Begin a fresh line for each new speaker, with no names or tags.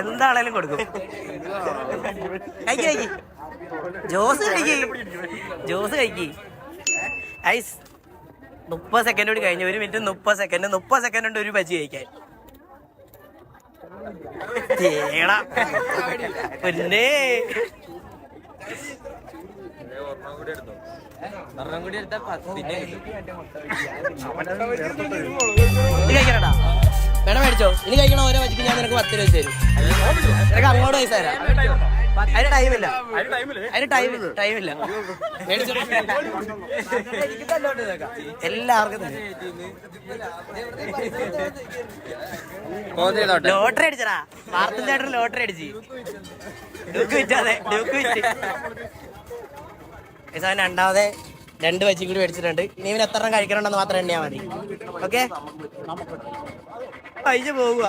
എന്താണേലും കൊടുക്കും. കഴിക്ക് ജോസ് കഴിക്ക്. ജോസ് കഴിക്ക്. ഐസ് മുപ്പത് സെക്കൻഡ് കൂടി കഴിഞ്ഞു ഒരു മിനിറ്റ് മുപ്പത് സെക്കൻഡ് മുപ്പത് സെക്കൻഡ് ഉണ്ട് ഒരു ബജി കഴിക്കാൻ. പൊന്നേ. ഇത് കഴിക്കണടാ. വേണം മേടിച്ചോ ഇനി കഴിക്കണ ഓരോ വെച്ചിട്ട് ഞാൻ നിനക്ക് പത്ത് രൂപ വെച്ച് തരും. നിനക്ക് അങ്ങോട്ട് പൈസ തരാം. അതിന് ടൈമില്ല അതിന് ടൈം ടൈമില്ല എല്ലാവർക്കും. ലോട്ടറി അടിച്ചടാ. വാർത്തൻ ചേട്ടൻ ലോട്ടറി അടിച്ച്. ഡ്യൂക്ക് വിറ്റാതെ ഡ്യൂക്ക് വിറ്റ്. സാധനം രണ്ടാമതെ രണ്ട് വെച്ചും കൂടി മേടിച്ചിട്ടുണ്ട്. ഇനി ഇവൻ എത്ര എണ്ണം കഴിക്കണമെന്ന് മാത്രം എണ്ണിയാൽ മതി. ഓക്കെ പൈസ പോകുക